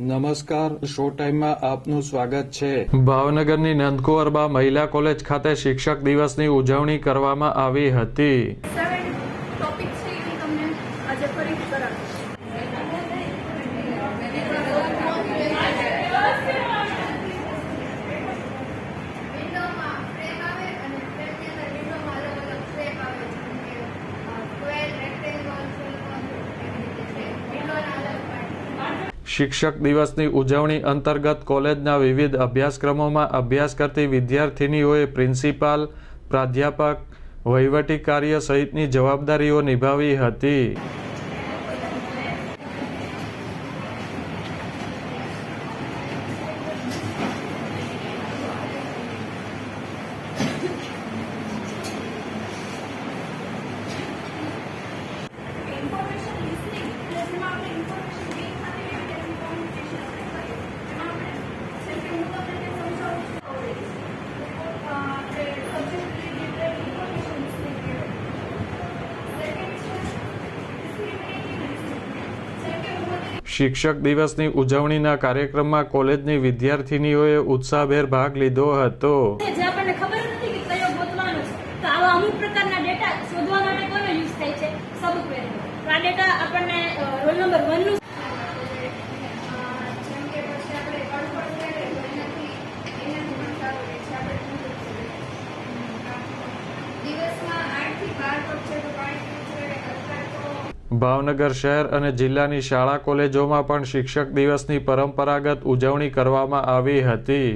નમસ્કાર શો ટાઈમમાં આપનું સ્વાગત છે. ભાવનગરની નંદકુંવરબા મહિલા કોલેજ ખાતે શિક્ષક દિવસની ઉજવણી કરવામાં આવી હતી. શિક્ષક દિવસની ઉજવણી અંતર્ગત કોલેજના વિવિધ અભ્યાસક્રમોમાં અભ્યાસ કરતી વિદ્યાર્થિનીઓએ પ્રિન્સિપાલ, પ્રાધ્યાપક, વહીવટી કાર્ય સહિતની જવાબદારીઓ નિભાવી હતી. શિક્ષક દિવસની ઉજવણીના કાર્યક્રમમાં કોલેજની વિદ્યાર્થિનીઓએ ઉત્સાહભેર ભાગ લીધો હતો. જે આપણને ખબર જ નથી કે કયો ગોતવાનો છે. તો આવા અમુક પ્રકારના ડેટા શોધવા માટે કોનો યુઝ થાય છે? સબક્વેરી તો આ ડેટા આપણને રોલ નંબર વનનું જેમ કે પછી ભાવનગર શહેર અને જિલ્લાની શાળા કોલેજોમાં પણ શિક્ષક દિવસની પરંપરાગત ઉજવણી કરવામાં આવી હતી.